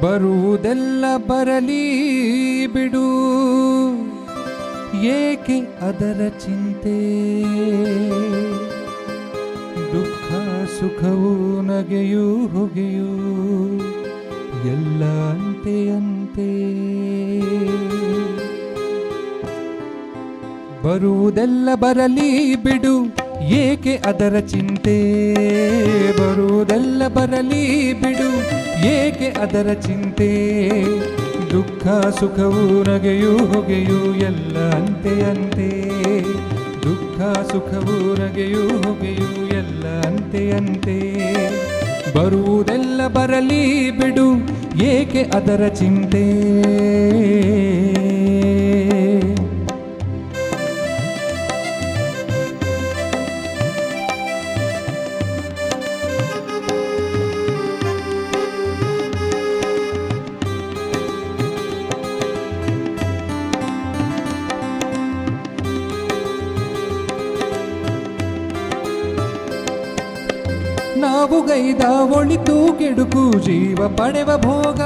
ಬರುವುದೆಲ್ಲ ಬರಲಿ ಬಿಡು. ಏಕೆ ಅದರ ಚಿಂತೆ? ದುಃಖ ಸುಖವು ನಗೆಯೂ ಹೊಗೆಯೂ ಎಲ್ಲ ಅಂತೆ ಅಂತೆ. ಬರುವುದೆಲ್ಲ ಬರಲಿ ಬಿಡು. ಏಕೆ ಅದರ ಚಿಂತೆ? ಬರುವುದೆಲ್ಲ ಬರಲಿ ಬಿಡು. ಏಕೆ ಅದರ ಚಿಂತೆ? ದುಃಖ ಸುಖವು ನಗೆಯೂ ಹೊಗೆಯು ಎಲ್ಲ ಅಂತೆ ಅಂತೆ. ದುಃಖ ಸುಖವು ನಗೆಯೂ ಹೊಗೆಯು ಎಲ್ಲ ಅಂತೆ ಅಂತೆ. ಬರುವುದೆಲ್ಲ ಬರಲಿ ಬಿಡು, ಏಕೆ ಅದರ ಚಿಂತೆ? ನಾವು ಗೈದ ಒಳಿತು ಕೆಡುಕು ಜೀವ ಪಡೆವ ಭೋಗ.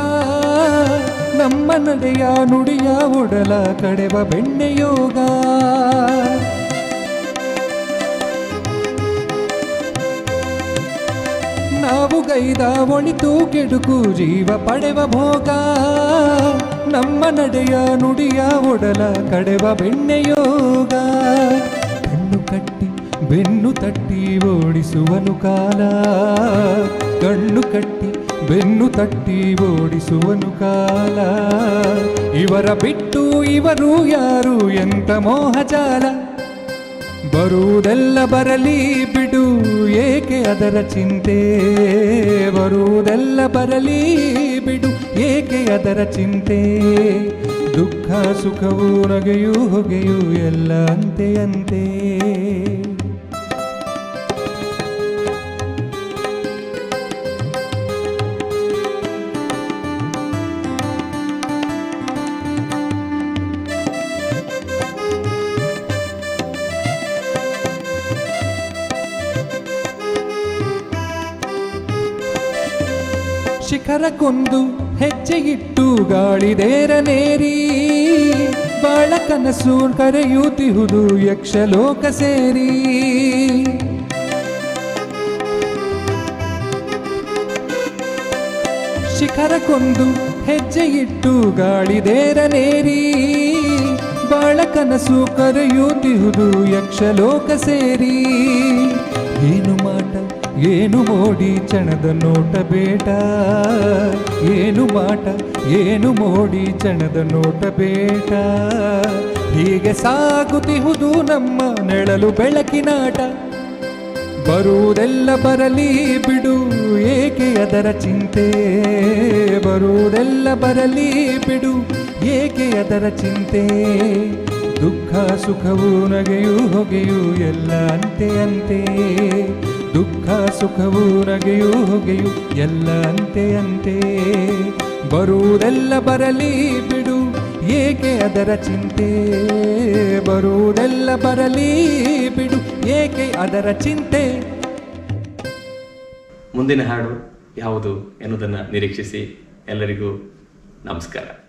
ನಮ್ಮ ನಡೆಯ ನುಡಿಯ ಒಡಲ ಕಡೆವ ಬೆಣ್ಣೆ ಯೋಗ. ನಾವು ಗೈದ ಒಳಿತು ಕೆಡುಕು ಜೀವ ಪಡೆವ ಭೋಗ. ನಮ್ಮ ನಡೆಯ ನುಡಿಯ ಒಡಲ ಕಡೆವ ಬೆಣ್ಣೆ ಯೋಗ. ಕಣ್ಣು ಕಟ್ಟಿ ಬೆನ್ನು ತಟ್ಟಿ ಓಡಿಸುವನು ಕಾಲ. ಕಣ್ಣು ಕಟ್ಟಿ ಬೆನ್ನು ತಟ್ಟಿ ಓಡಿಸುವನು ಕಾಲ. ಇವರ ಬಿಟ್ಟು ಇವರು ಯಾರು ಎಂತ ಮೋಹಜಾಲ. ಬರುವುದೆಲ್ಲ ಬರಲಿ ಬಿಡು, ಏಕೆ ಅದರ ಚಿಂತೆ. ಬರುವುದೆಲ್ಲ ಬರಲಿ ಬಿಡು, ಏಕೆ ಅದರ ಚಿಂತೆ. ದುಃಖ ಸುಖವು ನಗೆಯೂ ಹೊಗೆಯೂ ಎಲ್ಲ ಅಂತೆ ಶಿಖರಕ್ಕೊಂದು ಕೊಂದು ಇಟ್ಟು ಗಾಳಿದೇರನೇರಿ ಬಾಳ ಕನಸು ಕರೆಯುತ್ತಿಹುದು ಯಕ್ಷಲೋಕ ಸೇರಿ. ಶಿಖರಕ್ಕೊಂದು ಹೆಜ್ಜೆ ಇಟ್ಟು ಗಾಳಿದೇರನೇರಿ ಬಾಳ ಕನಸು ಕರೆಯುತ್ತಿಹುದು ಯಕ್ಷಲೋಕ ಸೇರಿ. ಏನು ಮಾಟ ಏನು ಮೋಡಿ ಚಣದ ನೋಟ ಬೇಟ? ಏನು ಮಾಟ, ಏನು ಮೋಡಿ ಚಣದ ನೋಟ ಬೇಟ? ಹೀಗೆ ಸಾಗುತ್ತಿಹುದು ನಮ್ಮ ನೆಳಲು ಬೆಳಕಿನಾಟ ಬರುವುದೆಲ್ಲ ಬರಲಿ ಬಿಡು, ಏಕೆ ಅದರ ಚಿಂತೆ? ಬರುವುದೆಲ್ಲ ಬರಲಿ ಬಿಡು, ಏಕೆ ಅದರ ಚಿಂತೆ? ದುಃಖ ಸುಖವು ನಗೆಯೂ ಹೊಗೆಯೂ ಎಲ್ಲ ಅಂತೆ ಅಂತೆ. ದುಃಖ ಸುಖವು ನಗೆಯೂ ಹೊಗೆಯು ಎಲ್ಲ ಅಂತೆ ಅಂತೆ. ಬರುವುದೆಲ್ಲ ಬರಲಿ ಬಿಡು, ಏಕೆ ಅದರ ಚಿಂತೆ? ಬರುವುದೆಲ್ಲ ಬರಲಿ ಬಿಡು, ಏಕೆ ಅದರ ಚಿಂತೆ? ಮುಂದಿನ ಹಾಡು ಯಾವುದು ಎನ್ನುವುದನ್ನು ನಿರೀಕ್ಷಿಸಿ ಎಲ್ಲರಿಗೂ ನಮಸ್ಕಾರ.